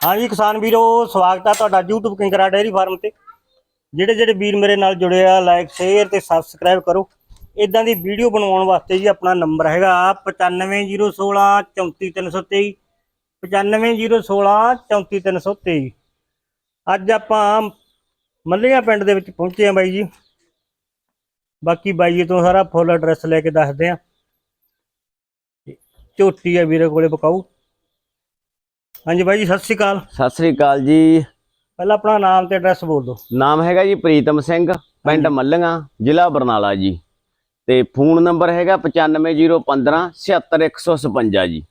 ਹਾਂਜੀ ਕਿਸਾਨ ਵੀਰੋ, ਸਵਾਗਤ ਹੈ ਤੁਹਾਡਾ YouTube ਕਿੰਗਰਾ ਡੇਅਰੀ ਫਾਰਮ ਤੇ। ਜਿਹੜੇ ਜਿਹੜੇ ਵੀਰ ਮੇਰੇ ਨਾਲ ਜੁੜੇ ਆ ਲਾਈਕ ਸ਼ੇਅਰ ਤੇ ਸਬਸਕ੍ਰਾਈਬ ਕਰੋ। ਇਦਾਂ ਦੀ ਵੀਡੀਓ ਬਣਾਉਣ ਵਾਸਤੇ ਜੀ ਆਪਣਾ ਨੰਬਰ ਹੈਗਾ 95016 34323 95016 34323 ਅੱਜ ਆਪਾਂ ਮੱਲੀਆਂ ਪਿੰਡ ਦੇ ਵਿੱਚ ਪਹੁੰਚੇ ਆ ਬਾਈ ਜੀ। ਬਾਕੀ ਬਾਈ ਤੋਂ ਸਾਰਾ ਫੁੱਲ ਐਡਰੈਸ ਲੈ ਕੇ ਦੱਸਦੇ ਆ। ਝੋਟੀ ਆ ਵੀਰੇ ਕੋਲੇ ਬਕਾਊ ਹਾਂਜੀ ਬਾਈ ਜੀ ਸਤਿ ਸ਼੍ਰੀ ਅਕਾਲ। ਸਤਿ ਸ੍ਰੀ ਅਕਾਲ ਜੀ। ਪਹਿਲਾਂ ਆਪਣਾ ਨਾਮ ਤੇ ਐਡਰੈਸ ਬੋਲ ਦਿਓ। ਨਾਮ ਹੈਗਾ ਜੀ ਪ੍ਰੀਤਮ ਸਿੰਘ ਪਿੰਡ ਮੱਲੀਆਂ ਜ਼ਿਲ੍ਹਾ ਬਰਨਾਲਾ ਜੀ। ਤੇ ਫੋਨ ਨੰਬਰ ਹੈਗਾ 9501 76156 ਜੀ।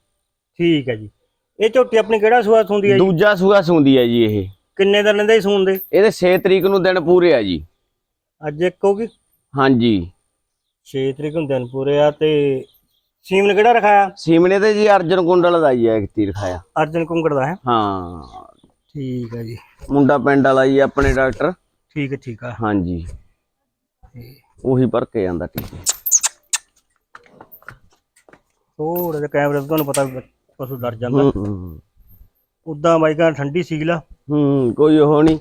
ਠੀਕ ਹੈ ਜੀ। ਇਹ ਝੋਟੀ ਆਪਣੀ ਕਿਹੜਾ ਸੂਆ ਸੁੰਦੀ ਹੈ ਜੀ? ਦੂਜਾ ਸੂਆ ਸੁੰਦੀ ਹੈ ਜੀ ਇਹ। ਕਿੰਨੇ ਦਿਨ ਲੈਂਦੇ ਸੂਣ ਦੇ? ਇਹਦੇ 6 ਤਰੀਕ ਨੂੰ ਦਿਨ ਪੂਰੇ ਆ ਜੀ। ਅੱਜ ਇੱਕ ਹੋ ਗਈ? ਹਾਂਜੀ। 6 ਤਰੀਕ ਨੂੰ ਦਿਨ ਪੂਰੇ ਆ ਤੇ ਸੀਮਨ ਕਿਹੜਾ ਰਖਾਇਆ? ਸੀਮਣੇ ਤੇ ਜੀ ਅਰਜਨ ਕੁੰਡਲ ਦਾ ਜੀ ਇੱਕ ਤੀਰ ਖਾਇਆ ਅਰਜਨ ਕੁੰਗੜ ਦਾ ਹੈ। ਹਾਂ। ਠੀਕ ਹੈ ਜੀ। ਮੁੰਡਾ ਪਿੰਡ ਵਾਲਾ ਜੀ ਆਪਣੇ ਡਾਕਟਰ। ਠੀਕ ਹੈ ਠੀਕ ਆ। ਹਾਂਜੀ। ਉਹੀ ਭਰ ਕੇ ਜਾਂਦਾ ਟੀਕੇ ਥੋੜਾ ਜਿਹਾ ਕੈਮਰੇ ਤੋਂ ਤੁਹਾਨੂੰ ਪਤਾ ਵੀ ਪਸ਼ੂ ਡਰ ਜਾਂਦਾ। ਹੂੰ, ਹੂੰ। ਉਦਾਂ ਬਾਈ ਕਹਿੰਦਾ ਠੰਡੀ ਸੀਗਲਾ ਹੂੰ ਕੋਈ ਉਹ ਨਹੀਂ।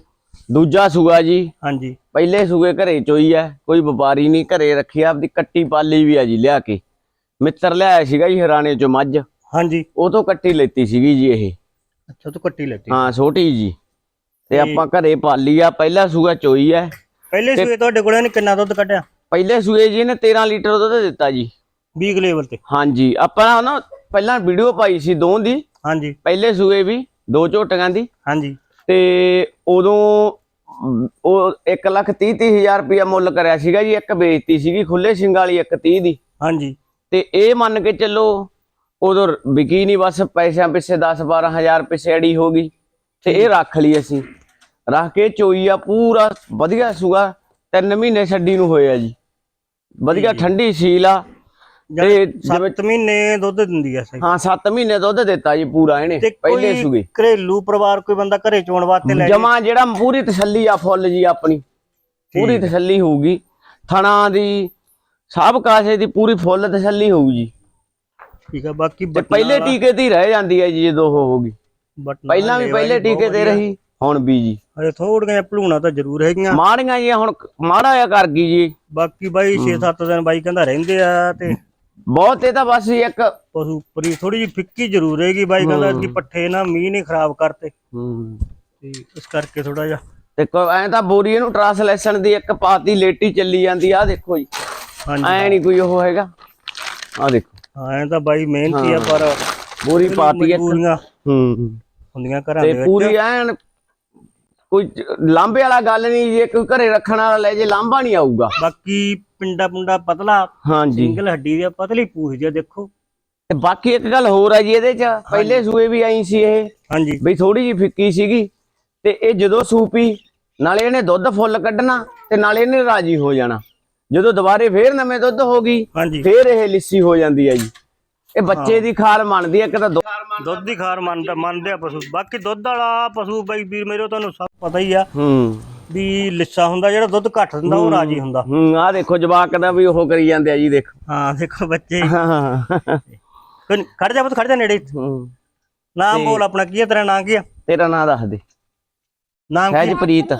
ਦੂਜਾ ਸੂਆ ਜੀ। ਹਾਂਜੀ। ਪਹਿਲੇ ਸੂਏ ਘਰੇ ਚੋਈ ਐ ਕੋਈ ਵਪਾਰੀ ਨਹੀਂ ਘਰੇ ਰੱਖੀ। ਆ, ਆਪਦੀ ਕੱਟੀ ਪਾਲੀ ਵੀ ਆ ਜੀ ਲਿਆ ਕੇ। ਮਿੱਤਰ ਲਿਆਇਆ ਸੀਗਾ ਜੀ ਹਰਾਣੇ ਚੋਂ ਮੱਝ। ਹਾਂਜੀ। ਉਹ ਤੋਂ ਕੱਟੀ ਲੈਤੀ ਸੀਗੀ ਜੀ ਇਹ। ਅੱਛਾ ਤੂੰ ਕੱਟੀ ਲੈਤੀ। ਹਾਂ ਛੋਟੀ ਜੀ। ਤੇ ਆਪਾਂ ਘਰੇ ਪਾਲੀ ਆ ਪਹਿਲਾ ਸੂਆ ਚੋਈ ਐ ਪਹਿਲੇ ਸੂਏ ਤੁਹਾਡੇ ਕੋਲੇ ਨੇ ਕਿੰਨਾ ਦੁੱਧ ਕੱਢਿਆ? ਪਹਿਲੇ ਸੂਏ ਜੀ ਇਹਨੇ 13 ਲੀਟਰ ਦੁੱਧ ਦਿੱਤਾ ਜੀ। 20 ਲੈਵਲ ਤੇ। ਹਾਂਜੀ ਆਪਾਂ ਨਾ ਪਹਿਲਾਂ ਵੀਡੀਓ ਪਾਈ ਸੀ ਦੋ ਦੀ। ਹਾਂਜੀ। ਪਹਿਲੇ ਸੂਏ ਵੀ ਦੋ ਝੋਟੀਆਂ ਦੀ। ਹਾਂਜੀ। ਤੇ ਉਦੋਂ ਉਹ 1 ਲੱਖ 30 ਤੀਹ ਹਜ਼ਾਰ ਰੁਪਇਆ ਮੁੱਲ ਕਰਿਆ ਸੀਗਾ ਜੀ ਇੱਕ ਵੇਚਤੀ ਸੀਗੀ ਖੁੱਲੇ ਸਿੰਘ ਵਾਲੀ ਇੱਕ 30 ਦੀ। ਹਾਂਜੀ। ਤੇ ਇਹ ਮੰਨ ਕੇ ਚੱਲੋ ਉਦੋਂ ਵਿਕੀ ਨਹੀਂ ਬਸ ਪੈਸਿਆਂ ਪਿੱਛੇ 10 12 ਹਜ਼ਾਰ ਪਿੱਛੇ ਅੜੀ ਹੋ ਗਈ ਤੇ ਇਹ ਰੱਖ ਲਈ ਅਸੀਂ। ਰੱਖ ਕੇ ਚੋਈ ਆ ਪੂਰਾ ਵਧੀਆ ਸੂਗਾ ਤਿੰਨ ਮਹੀਨੇ ਛੱਡੀ ਨੂੰ ਹੋਏ ਆ ਜੀ। ਵਧੀਆ ਠੰਡੀ ਸੀਲ ਆ। ਤੇ ਜਿਵੇਂ 7 ਮਹੀਨੇ ਦੁੱਧ ਦਿੰਦੀ ਆ ਸਹੀ। ਹਾਂ 7 ਮਹੀਨੇ ਦੁੱਧ ਦਿੱਤਾ ਜੀ ਪੂਰਾ ਇਹਨੇ ਪਹਿਲੇ ਸੂਗੇ। ਘਰੇਲੂ ਪਰਿਵਾਰ ਕੋਈ ਬੰਦਾ ਘਰੇ ਚੋਣ ਵਾਸਤੇ ਲੈ ਜਮਾ ਜਿਹੜਾ ਪੂਰੀ ਤਸੱਲੀ ਆ ਫੁੱਲ ਜੀ ਆਪਣੀ। ਪੂਰੀ ਤਸੱਲੀ ਹੋਊਗੀ। ਥਣਾ ਦੀ ਸਭ ਕਾਸੇ ਦੀ ਪੂਰੀ ਫੁੱਲ ਤਸੱਲੀ ਹੋਊ ਜੀ। ਠੀਕ ਆ ਬਾਕੀ ਤੇ ਪਹਿਲੇ ਟੀਕੇ ਤੇ ਹੀ ਰਹਿ ਜਾਂਦੀ ਹੈ ਜੀ ਜਦੋਂ ਉਹ ਹੋਊਗੀ ਬਟਨ ਪਹਿਲਾਂ ਵੀ ਪਹਿਲੇ ਟੀਕੇ ਤੇ ਰਹੀ ਹੁਣ ਵੀ ਜੀ। ਅਜੇ ਥੋੜੀਆਂ ਭਲੂਣਾ ਤਾਂ ਜ਼ਰੂਰ ਹੈਗੀਆਂ। ਮਾੜੀਆਂ ਜੀ ਹੁਣ ਮਾੜਾ ਜਿਹਾ ਕਰ ਗਈ ਜੀ। ਬਾਕੀ ਬਾਈ 6-7 ਦਿਨ ਬਾਈ ਕਹਿੰਦਾ ਰਹਿੰਦੇ ਆ ਤੇ ਬਹੁਤ ਇਹ ਤਾਂ ਬਸ ਜੀ ਇੱਕ ਪਸ਼ੂ ਪਰੀ ਥੋੜੀ ਜਿਹੀ ਫਿੱਕੀ ਜ਼ਰੂਰ ਹੈਗੀ ਬਾਈ ਕਹਿੰਦਾ ਕਿ ਪੱਠੇ ਨਾ ਮੀਂਹ ਨਹੀਂ ਖਰਾਬ ਕਰਤੇ। ਤੇ ਇਸ ਕਰਕੇ ਥੋੜਾ ਜਿਹਾ ਤੇ ਐ ਤਾਂ ਬੋਰੀ ਇਹਨੂੰ ਟ੍ਰਾਂਸਲੇਸ਼ਨ ਦੀ ਇੱਕ ਪਾਤੀ ਲੇਟੀ ਚੱਲੀ ਜਾਂਦੀ ਆ ਦੇਖੋ ਜੀ। ਹਾਂਜੀ। ਐ ਨਹੀਂ ਕੋਈ ਉਹ ਹੈਗਾ। ਆ ਦੇਖੋ। ਹਾਂ ਤਾਂ ਬਾਈ ਮਿਹਨਤੀ ਆ ਪਰ ਬੋਰੀ ਪਾਤੀ ਇੱਕ ਮਜਬੂਰੀਆਂ ਹੂੰ। ਹੁੰਦੀਆਂ ਘਰਾਂ ਤੇ ਦੇ ਵਿੱਚ। ਪੂਰੀ ਐਨ ਕੋਈ ਲਾਂਬੇ ਵਾਲਾ ਗੱਲ ਨਹੀਂ ਜੇ ਕੋਈ ਘਰੇ ਰੱਖਣ ਵਾਲਾ ਲੈ ਜੇ ਲਾਂਬਾ ਨਹੀਂ ਆਊਗਾ। ਬਾਕੀ ਪਿੰਡਾ ਪੁੰਡਾ ਪਤਲਾ ਹਾਂਜੀ। ਸਿੰਗਲ ਹੱਡੀ ਦੀ ਆ, ਪਤਲੀ ਪੂਛ ਜੀ ਆ, ਦੇਖੋ। ਤੇ ਬਾਕੀ ਇੱਕ ਗੱਲ ਹੋਰ ਆ ਜੀ ਇਹਦੇ ਚ ਪਹਿਲੇ ਸੂਏ ਵੀ ਆਈ ਸੀ ਇਹ ਹਾਂਜੀ। ਬਈ ਥੋੜੀ ਜੀ ਫਿੱਕੀ ਸੀਗੀ ਤੇ ਇਹ ਜਦੋਂ ਸੂਪੀ ਨਾਲੇ ਇਹਨੇ ਦੁੱਧ ਫੁੱਲ ਕੱਢਣਾ ਤੇ ਨਾਲੇ ਇਹਨੇ ਰਾਜੀ ਹੋ ਜਾਣਾ। ਜਦੋਂ ਦੁਬਾਰੇ ਫੇਰ ਨਵੇਂ ਦੁੱਧ ਹੋ ਗਈ ਹਾਂਜੀ। ਫੇਰ ਇਹ ਲਿੱਸੀ ਹੋ ਜਾਂਦੀ ਹੈ ਜੀ। ਇਹ ਬੱਚੇ ਦੀ ਖਾਲ ਮੰਨਦੀ ਹੈ ਇੱਕ ਤਾਂ ਦੁੱਧ ਦੀ ਖਾਰ ਮੰਨਦਾ ਮੰਨਦੇ ਆ ਪਸ਼ੂ। ਬਾਕੀ ਦੁੱਧ ਵਾਲਾ ਪਸ਼ੂ ਬਾਈ ਵੀਰ ਮੇਰੇ ਤੁਹਾਨੂੰ ਸਭ ਪਤਾ ਹੀ ਆ ਹੂੰ। ਵੀ ਲਿੱਸਾ ਹੁੰਦਾ ਜਿਹੜਾ ਦੁੱਧ ਘੱਟ ਦਿੰਦਾ ਉਹ ਰਾਜੀ ਹੁੰਦਾ। ਹੂੰ ਆ ਦੇਖੋ ਜਵਾਕ ਦਾ ਵੀ ਉਹ ਕਰੀ ਜਾਂਦੇ ਆ ਜੀ ਦੇਖੋ। ਹਾਂ ਦੇਖੋ ਬੱਚੇ। ਹਾਂ ਖੜ ਜਾ ਪੁੱਤ ਖੜ ਜਾ ਨੇੜੇ। ਹੂੰ। ਨਾਮ ਬੋਲ ਆਪਣਾ ਕੀ ਹੈ ਤੇਰਾ ਨਾਂ ਕੀ ਆ? ਤੇਰਾ ਨਾਂ ਦੱਸ ਦੇ। ਨਾਮ ਕੀ ਸਹਿਜਪ੍ਰੀਤ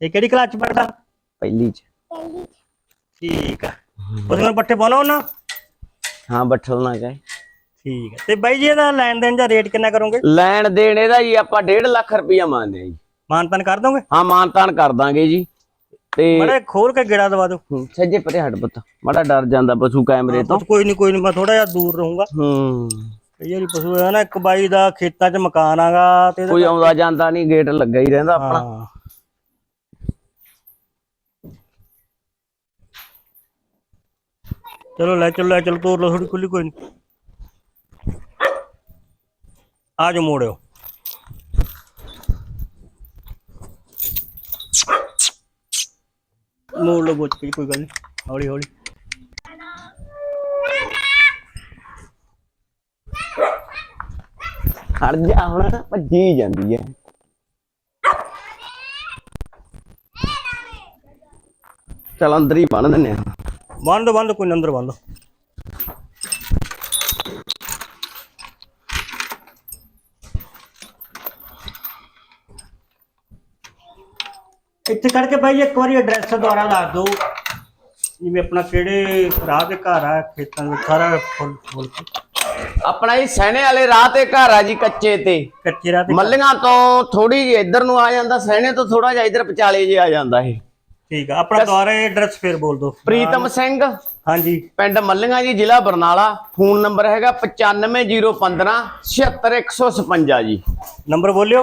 ਇਹ ਕਿਹੜੀ ਕਲਾਸ ਚ ਪੜਦਾ ਪਹਿਲੀ ਚ। ਠੀਕ ਆ। ਨਾਲ ਪੱਠੇ ਪਾਉਣਾ ਉਹਨਾਂ? ਹਾਂ ਬੱਠਲ ਨਾ ਗਏ ਠੀਕ ਹੈ ਤੇ ਬਾਈ ਜੀ ਇਹਦਾ ਲੈਣ ਦੇਣ ਦਾ ਰੇਟ ਕਿੰਨਾ ਕਰੋਗੇ? ਲੈਣ ਦੇਣ ਇਹਦਾ ਜੀ ਆਪਾਂ 1.5 ਲੱਖ ਰੁਪਇਆ ਮੰਨਦੇ ਆ ਜੀ। ਮਾਨਤਨ ਕਰ ਦੋਗੇ? ਹਾਂ ਮਾਨਤਾਨ ਕਰ ਦਾਂਗੇ ਜੀ। ਤੇ ਬੜੇ ਖੋਲ ਕੇ ਗੇੜਾ ਦਵਾ ਦਿਓ। ਹੂੰ, ਸੱਜੇ ਪਰੇ ਹਟ ਪੁੱਤ। ਮਾੜਾ ਡਰ ਜਾਂਦਾ ਪਸ਼ੂ ਕੈਮਰੇ ਤੋਂ। ਕੋਈ ਨਹੀਂ ਕੋਈ ਨਹੀਂ ਮੈਂ ਥੋੜਾ ਜਿਹਾ ਦੂਰ ਰਹੂੰਗਾ। ਹੂੰ। ਕਈ ਵਾਰੀ ਪਸ਼ੂ ਹੈ ਨਾ ਇੱਕ ਬਾਈ ਦਾ ਖੇਤਾਂ 'ਚ ਮਕਾਨ ਆਗਾ ਤੇ ਇਹਦਾ- ਕੋਈ ਆਉਂਦਾ ਜਾਂਦਾ ਨਹੀਂ ਗੇਟ ਲੱਗਾ ਹੀ ਰਹਿੰਦਾ ਆਪਣਾ। ਹਾਂ। ਚਲੋ ਲੈ ਚਲੋ ਲੈ ਚਲੋ, ਤੋਰ ਲਓ ਥੋੜੀ ਖੁੱਲੀ ਕੋਈ ਨਹੀਂ ਆ ਜਾਓ, ਮੋੜਿਓ। ਮੋੜ ਲਓ ਬੋਚ ਕੇ, ਕੋਈ ਗੱਲ ਨਹੀਂ ਹੌਲੀ ਹੌਲੀ। ਖੜ ਜਾ ਹੁਣ, ਭੱਜੀ ਜਾਂਦੀ ਹੈ ਚਲ ਅੰਦਰ ਹੀ ਬੰਨ ਦਿੰਨੇ ਆ। ਬੰਦ ਬੰਦ ਕੋਈ ਅੰਦਰ ਬੰਦ ਇੱਥੇ ਕਰਕੇ ਭਾਈ ਇੱਕ ਵਾਰੀ ਐਡਰੈਸ ਦੁਆਰਾ ਦੱਸ ਦੋ ਜਿਵੇਂ ਆਪਣਾ ਕਿਹੜੇ ਰਾਹ ਦੇ ਘਰ ਆ ਖੇਤਾਂ ਦੇ ਸਾਰਾ ਫੁੱਲ ਫੁੱਲ ਆਪਣਾ ਇਹ ਸਹਿਣੇ ਵਾਲੇ ਰਾਹ ਤੇ ਘਰ ਆ ਜੀ ਕੱਚੇ ਤੇ। ਕੱਚੇ ਰਾਹ ਤੇ ਮੱਲੀਆਂ ਤੋਂ ਥੋੜੀ ਜਿਹੀ ਇੱਧਰ ਨੂੰ ਆ ਜਾਂਦਾ ਸਹਿਣੇ ਤੋਂ ਥੋੜਾ ਜਿਹਾ ਇੱਧਰ ਪਚਾਲੇ ਜੇ ਆ ਜਾਂਦਾ ਇਹ। ਠੀਕ ਆ ਆਪਣਾ ਦੁਆਰਾ ਐਡਰੈਸ ਫੇਰ ਬੋਲ ਦਿਓ। ਪ੍ਰੀਤਮ ਸਿੰਘ। ਹਾਂਜੀ। ਪਿੰਡ ਮੱਲੀਆਂ ਜੀ ਜ਼ਿਲ੍ਹਾ ਬਰਨਾਲਾ। ਫੋਨ ਨੰਬਰ ਹੈਗਾ 95015 76156 ਜੀ। ਨੰਬਰ ਬੋਲਿਓ।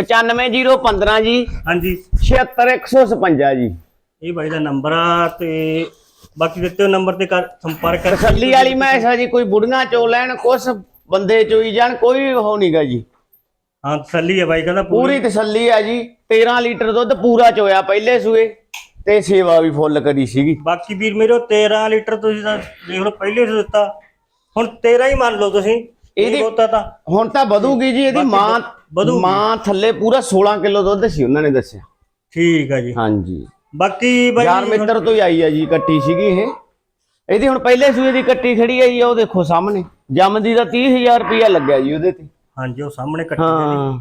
95015 ਜੀ ਹਾਂਜੀ। 76156 ਜੀ। ਇਹ ਬਾਈ ਦਾ ਨੰਬਰ ਆ ਤੇ ਬਾਕੀ ਦਿੱਤੇ ਨੰਬਰ ਤੇ ਸੰਪਰਕ ਕਰ ਤਸੱਲੀ ਵਾਲੀ ਮੈਸ ਆ ਜੀ ਕੋਈ ਬੁੜੀਆਂ ਚੋ ਲੈਣ ਕੁਛ ਬੰਦੇ ਚੋਈ ਜਾਣ ਕੋਈ ਉਹ ਨਹੀਂਗਾ ਜੀ। ਹਾਂ ਤਸੱਲੀ ਹੈ ਬਾਈ ਕਹਿੰਦਾ ਪੂਰੀ ਤਸੱਲੀ ਆ ਜੀ। 13 ਲੀਟਰ ਦੁੱਧ ਪੂਰਾ ਚੋਇਆ ਪਹਿਲੇ ਸੂਏ। ਤੇ ਸੇਵਾ ਵੀ ਫੁੱਲ ਕਰੀ ਸੀਗੀ। ਬਾਕੀ ਵੀਰ ਮੇਰੇ 13 ਲੀਟਰ ਤੁਸੀਂ ਤਾਂ ਦੇਖ ਲਓ ਪਹਿਲੇ ਤੋਂ ਦਿੱਤਾ ਹੁਣ 13 ਹੀ ਮੰਨ ਲਓ ਤੁਸੀਂ। ਇਹਦੀ- ਇਹ ਬਹੁਤਾ ਤਾਂ ਹੁਣ ਤਾਂ ਵਧੂਗੀ ਜੀ ਇਹਦੀ ਮਾਂ। ਮਾਂ ਥੱਲੇ ਪੂਰਾ 16 ਕਿਲੋ ਦੁੱਧ ਸੀ ਉਹਨਾਂ ਨੇ ਦੱਸਿਆ। ਠੀਕ ਆ ਜੀ। ਹਾਂਜੀ। ਬਾਕੀ ਬਾਈ ਯਾਰ ਮਿੱਤਰ ਤੋਂ ਹੀ ਆਈ ਆ ਜੀ ਕੱਟੀ ਸੀਗੀ ਇਹ। ਇਹਦੀ ਹੁਣ ਪਹਿਲੇ ਸੂਏ ਦੀ ਕੱਟੀ ਖੜੀ ਆ ਜੀ ਉਹ ਦੇਖੋ ਸਾਹਮਣੇ। ਜੰਮਦੀ ਦਾ 30000 ਰੁਪਇਆ ਲੱਗਿਆ ਜੀ ਉਹਦੇ ਤੇ। ਹਾਂਜੀ ਉਹ ਸਾਹਮਣੇ ਕੱਟੀ ਹਾਂ।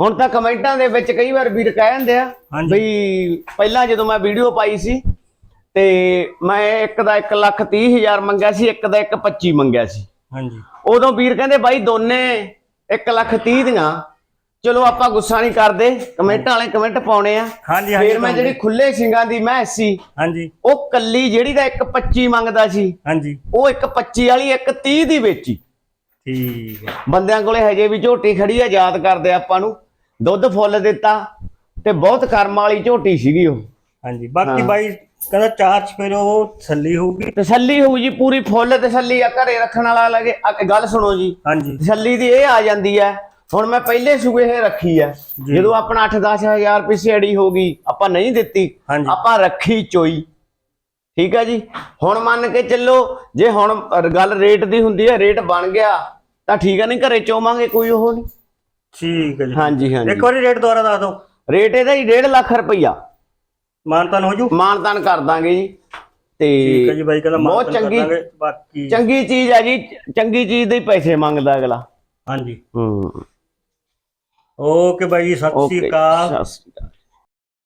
ਹੁਣ ਤਾਂ ਕਮੈਂਟਾਂ ਦੇ ਵਿੱਚ ਕਈ ਵਾਰ ਵੀਰ ਕਹਿ ਜਾਂਦੇ ਆ। ਬਈ ਪਹਿਲਾਂ ਜਦੋਂ ਮੈਂ ਵੀਡੀਓ ਪਾਈ ਸੀ ਤੇ ਮੈਂ ਇੱਕ ਦਾ 1 ਲੱਖ 30 ਹਜ਼ਾਰ ਮੰਗਿਆ ਸੀ ਇੱਕ ਦਾ 1 25 ਮੰਗਿਆ ਸੀ। ਹਾਂਜੀ। ਉਦੋਂ ਵੀਰ ਕਹਿੰਦੇ ਬਾਈ ਦੋਨੇ 1 ਲੱਖ 30 ਦੀਆਂ। ਚਲੋ ਆਪਾਂ ਗੁੱਸਾ ਨਹੀਂ ਕਰਦੇ ਕਮੈਂਟ ਵਾਲੇ ਕਮੈਂਟ ਪਾਉਣੇ ਆ। ਹਾਂਜੀ ਹਾਂਜੀ ਫਿਰ ਮੈਂ ਜਿਹੜੀ ਖੁੱਲੇ ਸਿੰਘਾਂ ਦੀ ਮੈਂ ਸੀ ਹਾਂਜੀ। ਉਹ ਕੱਲੀ ਜਿਹੜੀ ਦਾ 1 25 ਮੰਗਦਾ ਸੀ ਹਾਂਜੀ। ਉਹ 1 25 ਵਾਲੀ 1 30 ਦੀ ਵੇਚੀ। ਠੀਕ ਹੈ। ਬੰਦਿਆਂ ਕੋਲੇ ਹਜੇ ਵੀ ਝੋਟੀ ਖੜੀ ਆ ਯਾਦ ਕਰਦੇ ਆਪਾਂ ਨੂੰ। ਦੁੱਧ ਫੁੱਲ ਦਿੱਤਾ ਤੇ ਬਹੁਤ ਕਰਮ ਵਾਲੀ ਝੋਟੀ ਸੀਗੀ ਉਹ। ਹਾਂਜੀ ਬਾਕੀ ਬਾਈ ਕਹਿੰਦਾ ਚਾਰ ਚ ਉਹ ਤਸੱਲੀ ਹੋਊਗੀ। ਤਸੱਲੀ ਹੋਊ ਜੀ ਪੂਰੀ ਫੁੱਲ ਤਸੱਲੀ ਆ ਘਰੇ ਰੱਖਣ ਵਾਲਾ ਲੱਗੇ। ਆ ਗੱਲ ਸੁਣੋ ਜੀ ਹਾਂਜੀ। ਤਸੱਲੀ ਦੀ ਇਹ ਆ ਜਾਂਦੀ ਹੈ ਹੁਣ ਮੈਂ ਪਹਿਲੇ ਸੂਏ ਇਹ ਰੱਖੀ ਜੀ। ਜਦੋਂ ਆਪਣਾ 8-10 ਹਜ਼ਾਰ ਪਿੱਛੇ ਅੜੀ ਹੋ ਗਈ ਆਪਾਂ ਨਹੀਂ ਦਿੱਤੀ। ਹਾਂਜੀ। ਆਪਾਂ ਰੱਖੀ ਚੋਈ। ਠੀਕ ਆ ਜੀ? ਹੁਣ ਮੰਨ ਕੇ ਚੱਲੋ ਜੇ ਹੁਣ ਗੱਲ ਰੇਟ ਦੀ ਹੁੰਦੀ ਹੈ ਰੇਟ ਬਣ ਗਿਆ ਤਾਂ ਠੀਕ ਆ ਨਹੀਂ ਘਰੇ ਚੋਵਾਂਗੇ ਕੋਈ ਉਹ ਨਹੀਂ। ਠੀਕ ਹੈ ਜੀ। ਹਾਂਜੀ ਹਾਂਜੀ। ਇੱਕ ਵਾਰੀ ਰੇਟ ਦੁਆਰਾ ਦੱਸ ਦਿਓ। ਰੇਟ ਇਹਦਾ ਹੀ 1.5 ਲੱਖ ਰੁਪਈਆ। ਮਾਨਤਾਨ ਹੋ ਜੂ? ਮਾਨਤਾਨ ਕਰ ਦਾਂਗੇ ਜੀ। ਠੀਕ ਹੈ ਜੀ ਤੇ ਬਾਈ ਕਹਿੰਦਾ ਬਹੁਤ ਚੰਗੀ- ਬਾਕੀ ਚੰਗੀ ਚੀਜ਼ ਆ ਜੀ ਚੰਗੀ ਚੀਜ਼ ਦੇ ਹੀ ਪੈਸੇ ਮੰਗਦਾ ਅਗਲਾ। ਹਾਂਜੀ। ਹੂੰ। ਓਕੇ ਬਾਈ ਜੀ ਸਤਿ ਸ਼੍ਰੀ ਅਕਾਲ। ਸਤਿ ਸ਼੍ਰੀ ਅਕਾਲ।